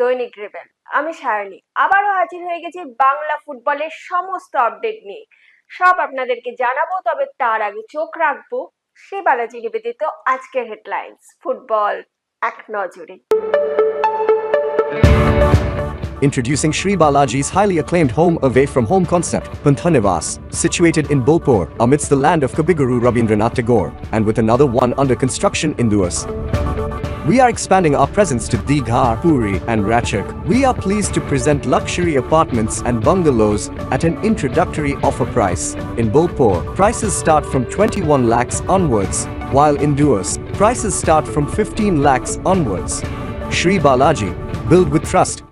দৈনিক রেবেল আমি সায়নী আবারও হাজির হয়ে গেছি বাংলা ফুটবলের সমস্ত আপডেট নিয়ে সব আপনাদেরকে জানাব তবে তার আগে চোখ রাখব শ্রী বালাজি নিবেদিত আজকের হেডলাইন্স ফুটবল এক নজরে Introducing Sri Balaji's highly acclaimed home away from home concept, Panthanivas, situated in Bolpur, amidst the land of Kabiguru Rabindranath Tagore, and with another one under construction in Duas. We are expanding our presence to Digha, Puri, and Ratchak. We are pleased to present luxury apartments and bungalows at an introductory offer price. In Bolpur, prices start from 21 lakhs onwards, while in Duas, prices start from 15 lakhs onwards. Sri Balaji, build with trust.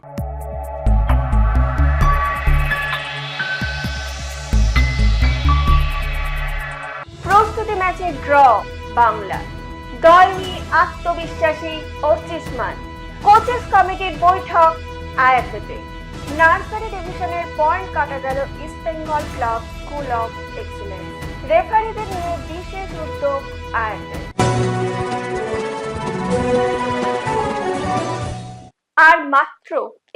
প্রস্তুতি ম্যাচে draw Bangla দল নিয়ে আত্মবিশ্বাসী Archisman coaches কমিটির বৈঠক আয়াফেতে nursery ডিভিশনের point কাটা গেল East Bengal club school of excellence. রেফারিদের নিয়ে বিশেষ উদ্যোগ আয়াফের আর মাত্র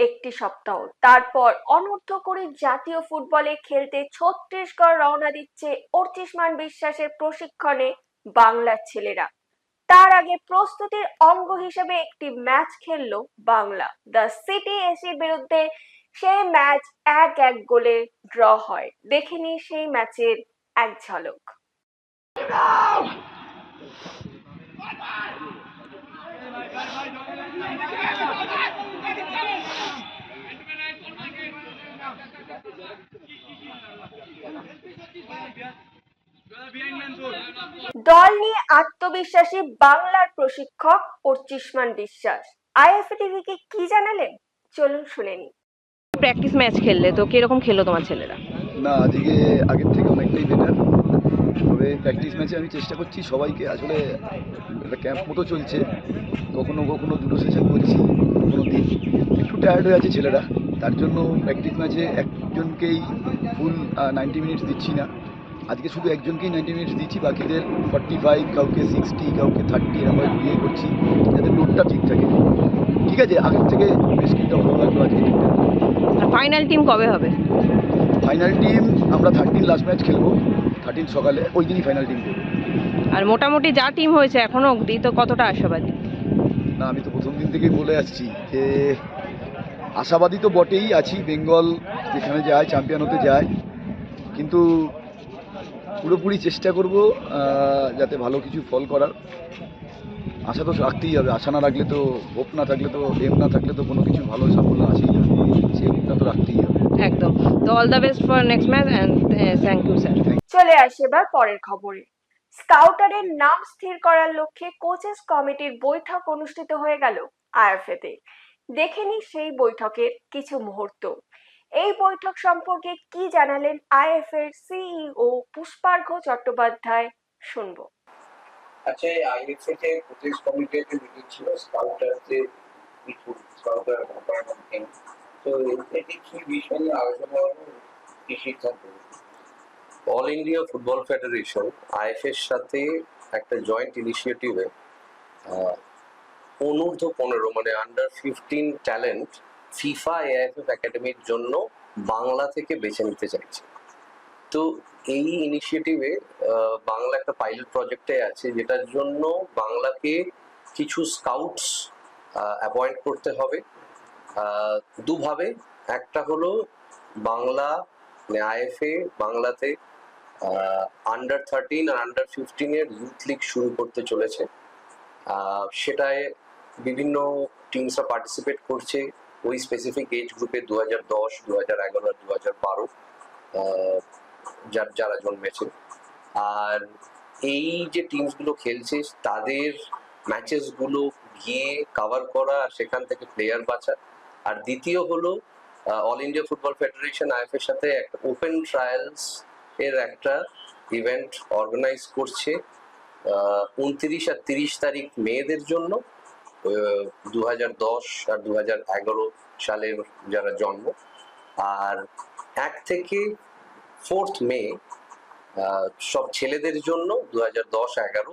একটি সপ্তাহ, তারপর অনূর্ধ্ব কুড়ি জাতীয় ফুটবলে খেলতে ছত্তিশগড় রওনা দিচ্ছে অর্চিসমান বিশ্বাসের প্রশিক্ষণে বাংলার ছেলেরা। তার আগে প্রস্তুতির অঙ্গ হিসেবে একটি ম্যাচ খেললো বাংলা। দ্য সিটি এসির বিরুদ্ধে সেই ম্যাচ এক এক গোলে ড্র হয়। দেখেনি সেই ম্যাচের এক ঝলক। দল নিয়ে আত্মবিশ্বাসী বাংলার প্রশিক্ষক অর্চিসমান বিশ্বাস। আইএফএ টিভিকে কি জানালেন? চলুন শুনে নিই। প্র্যাকটিস ম্যাচ খেললে তো কীরকম খেললো তোমার ছেলেরা? না আজকে আগের থেকে অনেকটাই বেটার তবে প্র্যাকটিস ম্যাচে আমি চেষ্টা করছি সবাইকে। আসলে একটা ক্যাম্প মতো চলছে। কখনো কখনো দুটো সেশন করছি কোনো দিন। একটু টায়ার্ড হয়ে আছে ছেলেরা। তার জন্য প্র্যাকটিস ম্যাচে একজনকেই ফুল নাইনটি মিনিটস দিচ্ছি না। আজকে শুধু একজনকেই নাইনটি মিনিটস দিচ্ছি বাকিদের ফর্টি ফাইভ কাউকে সিক্সটি কাউকে থার্টি এরকম ইয়ে করছি যাতে লোডটা ঠিক থাকে। ঠিক আছে আগের থেকে বেশ কিছুটা ভালো লাগল আজকে ফাইনাল টিম কবে হবে? ফাইনাল টিম আমরা থার্টিন লাস্ট ম্যাচ খেলব থার্টিন সকালে ওই দিনই ফাইনাল টিম করব আর মোটামুটি যা টিম হয়েছে এখনও অবধি তো কতটা আশাবাদী? না আমি তো প্রথম দিন থেকেই বলে আসছি যে আশাবাদী তো বটেই আছি বেঙ্গল যেখানে যায় চ্যাম্পিয়ন হতে যায় কিন্তু পুরোপুরি চেষ্টা করব যাতে ভালো কিছু ফল করার। আশা তো রাখতেই হবে আশা না রাখলে তো হোপ না থাকলে তো এম না থাকলে তো কোনো কিছু ভালো সাফল্য আসেই না। সেই হোপটা তো রাখতেই হবে। একদম। তো all the best for next match and thank you sir চলে আসি এবার পরের খবরে। স্কাউটারের নাম স্থির করার লক্ষ্যে কোচেস কমিটির বৈঠক অনুষ্ঠিত হয়ে গেল আইএফএতে দেখেনি সেই বৈঠকের কিছু মুহূর্ত। এই বৈঠক সম্পর্কে কি জানালেন আইএফ এর সিইও পুষ্পার্ঘ চট্টোপাধ্যায়? শুনব। আচ্ছা এই তে কোচেস কমিটির একটা মিটিং ছিল স্কাউটারদের কিছু স্কাউটার তো এতে কি বিষয় নিয়ে আলোচনা কি সিদ্ধান্ত all India football federation IF এর সাথে একটা জয়েন্ট ইনিশিয়েটিভে অনূর্ধ্ব পনেরো মানে under fifteen talent FIFA AIFF একাডেমির জন্য বাংলা থেকে বেছে নিতে চাইছে। তো এই ইনিশিয়েটিভে বাংলা একটা পাইলট প্রজেক্টে আছে, যেটার জন্য বাংলাকে কিছু স্কাউটস অ্যাপয়েন্ট করতে হবে। দুভাবে। একটা হলো বাংলা মানে আইএফএ বাংলাতে আন্ডার থার্টিন আর আন্ডার ফিফটিনের ইউথ লিগ শুরু করতে চলেছে। সেটায় বিভিন্ন টিমসরা পার্টিসিপেট করছে। ওই স্পেসিফিক এজ গ্রুপে দু হাজার দশ দু হাজার এগারো দু হাজার বারো যার, যারা জন্মেছে। আর এই যে টিমসগুলো খেলছে, তাদের ম্যাচেসগুলো গিয়ে কাভার করা আর সেখান থেকে প্লেয়ার বাঁচা আর দ্বিতীয় হলো all India football federation IF এর সাথে একটা ওপেন ট্রায়ালস এর একটা ইভেন্ট অর্গানাইজ করছে উনত্রিশ আর তিরিশ তারিখ মেয়েদের জন্য। দু হাজার দশ আর দু হাজার এগারো সালের যারা জন্ম, আর এক থেকে ফোর্থ মে সব ছেলেদের জন্য দু হাজার দশ এগারো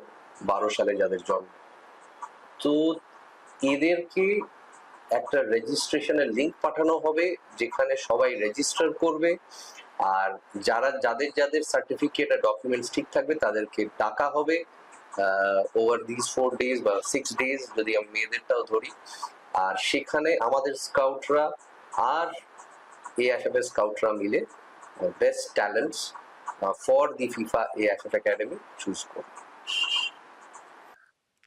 বারো সালে যাদের জন্ম। তো এদেরকে একটা রেজিস্ট্রেশনের লিংক পাঠানো হবে, যেখানে সবাই রেজিস্টার করবে, আর যারা, যাদের যাদের সার্টিফিকেট আর ডকুমেন্টস ঠিক থাকবে, তাদেরকে টাকা হবে। ওভার দিস ফোর ডেজ বা সিক্স ডেজ যদি আমি মেয়েদেরটাও ধরি, আর সেখানে আমাদের স্কাউটরা আর এএফএফ এর স্কাউটরা মিলে best talents for the FIFA AFF academy choose করবে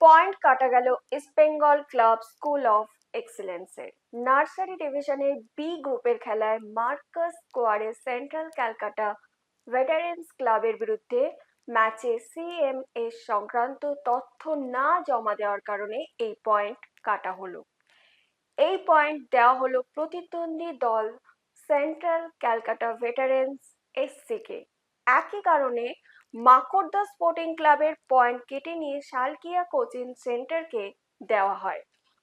পয়েন্ট কাটা গেল East Bengal club school of এক্সেলেন্সের nursery ডিভিশনের বি গ্রুপের খেলায় মার্কাস স্কোয়ারে সেন্ট্রাল ক্যালকাটা ভেটারেন্স ক্লাবের বিরুদ্ধে ম্যাচে সিএমএস সংক্রান্ত তথ্য না জমা দেওয়ার কারণে এই পয়েন্ট কাটা হলো। এই পয়েন্ট দেওয়া হলো প্রতিদ্বন্দ্বী দল সেন্ট্রাল ক্যালকাটা ভেটারেন্স এসসিকে একই কারণে মাকড়দা স্পোর্টিং ক্লাবের পয়েন্ট কেটে নিয়ে শালকিয়া কোচিং সেন্টারকে দেওয়া হয়।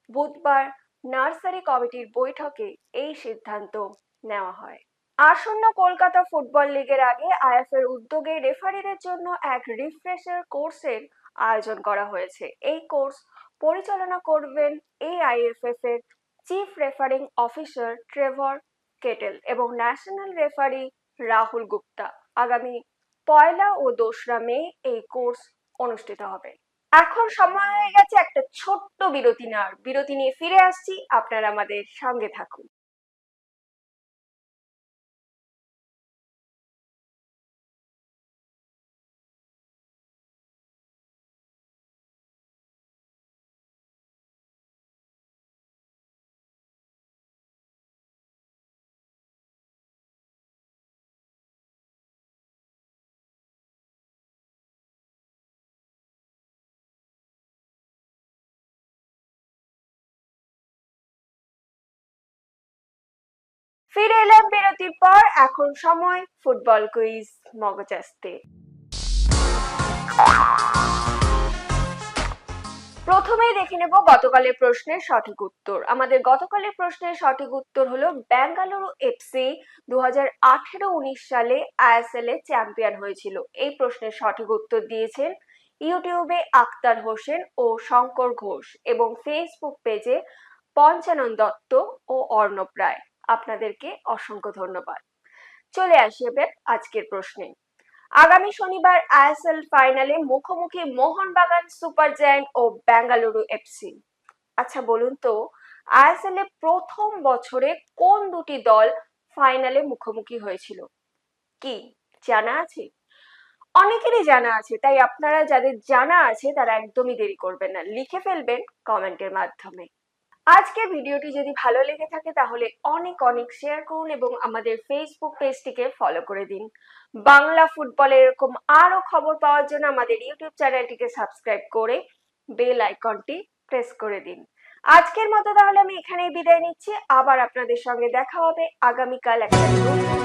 বুধবার নার্সারি কমিটির বৈঠকে এই সিদ্ধান্ত নেওয়া হয়। আসন্ন কলকাতা ফুটবল লিগের আগে আইএফের উদ্যোগে রেফারিদের জন্য এক রিফ্রেশার কোর্সের আয়োজন করা হয়েছে। এই কোর্স পরিচালনা করবেন এআইএফএফ এর chief refereeing officer Trevor Kettle এবং ন্যাশনাল রেফারি রাহুল গুপ্তা। আগামী পয়লা ও দোসরা মে এই কোর্স অনুষ্ঠিত হবে। এখন সময় হয়ে গেছে একটা ছোট্ট বিরতি নেওয়ার। বিরতি নিয়ে ফিরে আসছি। আপনারা আমাদের সঙ্গে থাকুন। ফিরে এলাম বিরতির পর, এখন সময়, ফুটবল কুইজ মগজাস্তে প্রথমেই দেখে নেব গতকালের প্রশ্নের সঠিক উত্তর। আমাদের গতকালের প্রশ্নের সঠিক উত্তর হলো বেঙ্গালুরু এফসি দু হাজার সালে আইএসএল এ চ্যাম্পিয়ন হয়েছিল। এই প্রশ্নের সঠিক উত্তর দিয়েছেন ইউটিউবে আক্তার হোসেন ও শঙ্কর ঘোষ এবং ফেসবুক পেজে পঞ্চানন দত্ত ও অর্ণব রায়। আপনাদেরকে অসংখ্য ধন্যবাদ। চলে আসি এবার আজকের প্রশ্নে। আগামী শনিবার আইএসএল ফাইনালে মুখোমুখি মোহনবাগান, সুপার জায়ান্ট ও বেঙ্গালুরু এফসি আচ্ছা বলুন তো, আইএসএল এ প্রথম বছরে কোন দুটি দল ফাইনালে মুখোমুখি হয়েছিল? কি, জানা আছে? অনেকেরই জানা আছে, তাই আপনারা যাদের জানা আছে তারা একদমই দেরি করবেন না। লিখে ফেলবেন কমেন্টের মাধ্যমে। আজকের ভিডিওটি যদি ভালো লেগে থাকে তাহলে অনেক অনেক শেয়ার করুন এবং আমাদের ফেসবুক পেজটিকে ফলো করে দিন। বাংলা ফুটবলের এরকম আরও খবর পাওয়ার জন্য আমাদের ইউটিউব চ্যানেলটিকে সাবস্ক্রাইব করে বেল আইকনটি প্রেস করে দিন। আজকের মতো তাহলে আমি এখানেই বিদায় নিচ্ছি। আবার আপনাদের সঙ্গে দেখা হবে আগামীকাল একটা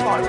পর্ব।